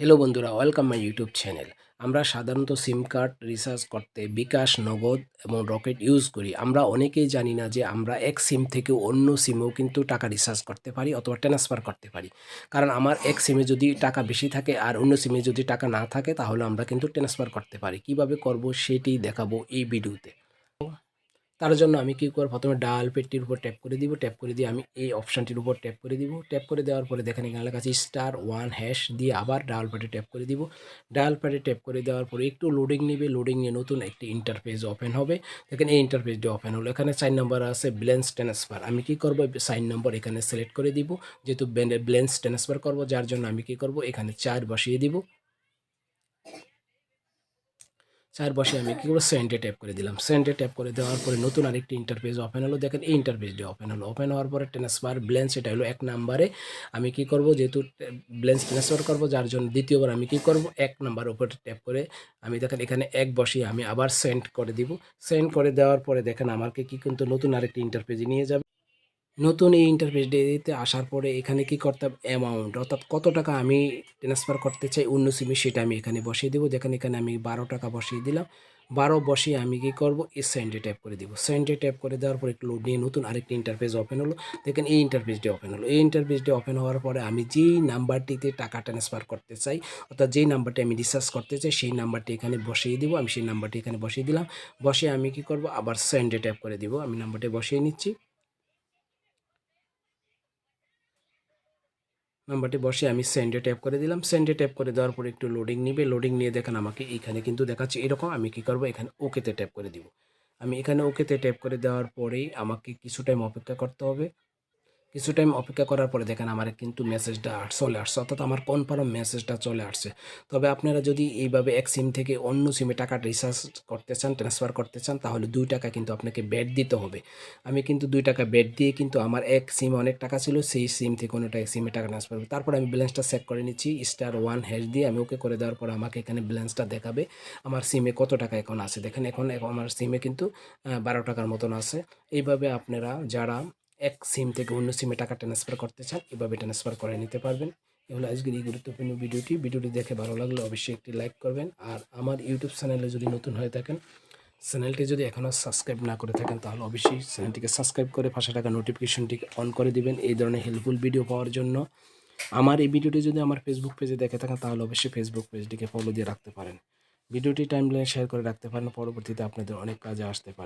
Hello বন্ধুরা welcome my YouTube channel আমরা সাধারণত সিম কার্ড রিচার্জ করতে বিকাশ, নগদ এবং রকেট ইউজ করি। আমরা অনেকেই জানি না যে আমরা এক সিম থেকে অন্য সিমেও কিন্তু টাকা রিচার্জ করতে পারি অথবা ট্রান্সফার করতে পারি। কারণ আমার এক সিমে যদি টাকা বেশি থাকে আর অন্য সিমে যদি টাকা না থাকে তাহলে আমরা কিন্তু ট্রান্সফার করতে পারি। কীভাবে করব সেটি দেখাবো এই ভিডিওতে তার জন্য আমি কী করব? প্রথমে ডাল পেটটির উপর ট্যাপ করে দিব। ট্যাপ করে দিয়ে আমি এই অপশানটির উপর ট্যাপ করে দিব। ট্যাপ করে দেওয়ার পরে দেখেন এখানে লেখা আছে স্টার ওয়ান হ্যাশ দিয়ে আবার ডাল প্যাডে ট্যাপ করে দিব। ডাল প্যাডে ট্যাপ করে দেওয়ার পরে একটু লোডিং নেবে। লোডিং নিয়ে নতুন একটি ইন্টারফেস ওপেন হবে। দেখেন এই ইন্টারফেসটি ওপেন হলো। এখানে সাইন নাম্বার আছে ব্লেন্স ট্রান্সফার আমি কি করব? সাইন নম্বর এখানে সিলেক্ট করে দিব। যেহেতু ব্লেন্স ট্রান্সফার করব, যার জন্য আমি কি করব? এখানে চার বসিয়ে দিব। চার বসে আমি কী করব? সেন্টে ট্যাপ করে দিলাম। সেন্টে ট্যাপ করে দেওয়ার পরে নতুন আরেকটি ইন্টারফেস ওপেন হলো। দেখেন, এই ইন্টারফেসটি ওপেন হলো। ওপেন হওয়ার পরে ট্রান্সফার ব্লেন্স এটা হলো এক নাম্বারে আমি কি করব? যেহেতু ব্লেন্স ট্রান্সফার করব, যার জন্য দ্বিতীয়বার আমি কি করব? এক নাম্বার উপরে ট্যাপ করে আমি দেখেন, এখানে এক বসিয়ে আমি আবার সেন্ড করে দিব। সেন্ড করে দেওয়ার পরে দেখেন, আমাকে কি কিন্তু নতুন আরেকটি ইন্টারফেসে নিয়ে যাবে। নতুন এই ইন্টারফেস ডেতে আসার পরে এখানে কি করতে হবে অ্যামাউন্ট অর্থাৎ কত টাকা আমি ট্রান্সফার করতে চাই অন্য সিমে সেটা আমি এখানে বসিয়ে দেবো। দেখেন এখানে আমি বারো টাকা বসিয়ে দিলাম। বারো বসিয়ে আমি কি করব? এই সেন্ডে ট্যাপ করে দিব। সেন্ডে ট্যাপ করে দেওয়ার পর একটু লোড নিয়ে নতুন আরেকটি ইন্টারফেস ওপেন হলো। দেখেন এই ইন্টারফেসটি ওপেন হলো। এই ইন্টারফেসটি ওপেন হওয়ার পরে আমি যেই নাম্বারটিতে টাকা ট্রান্সফার করতে চাই, অর্থাৎ যেই নাম্বারটি আমি রিচার্জ করতে চাই, সেই নাম্বারটি এখানে বসিয়ে দিব। আমি সেই নাম্বারটি এখানে বসিয়ে দিলাম। বসিয়ে আমি কি করব? আবার সেন্ডে ট্যাপ করে দিব। আমি নাম্বারটি বসিয়ে নিচ্ছি। নাম্বারটি বসে আমি সেন্ডে ট্যাপ করে দিলাম। সেন্ডে ট্যাপ করে দেওয়ার পর একটু লোডিং নিবে। লোডিং নিয়ে দেখেন আমাকে এখানে কিন্তু দেখাচ্ছে এরকম, আমি কি করব? এখানে ওকেতে ট্যাপ করে দিব। আমি এখানে ওকেতে ট্যাপ করে দেওয়ার পরেই আমাকে কিছু টাইম অপেক্ষা করতে হবে। কিছু টাইম অপেক্ষা করার পরে দেখেন আমার কিন্তু মেসেজটা চলে আসছে। অর্থাৎ আমার কনফার্ম মেসেজটা চলে আসছে। তবে আপনারা যদি এইভাবে এক সিম থেকে অন্য সিমে টাকা রিচার্জ করতে চান ট্রান্সফার করতে চান, তাহলে দুই টাকা কিন্তু আপনাকে ব্যাট দিতে হবে। আমি কিন্তু দুই টাকা ব্যাট দিয়ে কিন্তু আমার এক সিম অনেক টাকা ছিল, সেই সিম থেকে অন্যটা এক সিমে টাকা ট্রান্সফার করবে। তারপর আমি ব্যালেন্সটা চেক করে নিচ্ছি স্টার ওয়ান হ্যাশ দিয়ে আমি ওকে করে দেওয়ার পর আমাকে এখানে ব্যালেন্সটা দেখাবে, আমার সিমে কত টাকা এখন আছে। দেখেন এখন আমার সিমে কিন্তু বারো টাকার মতন আছে। এইভাবে আপনারা যারা এক সিম থেকে অন্য সিমে টাকা ট্রান্সফার করতে চান, এভাবে ট্রান্সফার করে নিতে পারবেন। এগুলো আজকের এই গুরুত্বপূর্ণ ভিডিওটি। ভিডিওটি দেখে ভালো লাগলে অবশ্যই একটি লাইক করবেন। আর আমার ইউটিউব চ্যানেলে যদি নতুন হয়ে থাকেন, চ্যানেলটি যদি এখনও সাবস্ক্রাইব না করে থাকেন, তাহলে অবশ্যই চ্যানেলটিকে সাবস্ক্রাইব করে পাশে টাকা নোটিফিকেশনটিকে অন করে দিবেন। এই ধরনের হেল্পফুল ভিডিও পাওয়ার জন্য। আমার এই ভিডিওটি যদি আমার ফেসবুক পেজে দেখে থাকেন, তাহলে অবশ্যই ফেসবুক পেজটিকে ফলো দিয়ে রাখতে পারেন। ভিডিওটি টাইমলাইনে শেয়ার করে রাখতে পারেন। পরবর্তীতে আপনাদের অনেক কাজে আসতে পারে।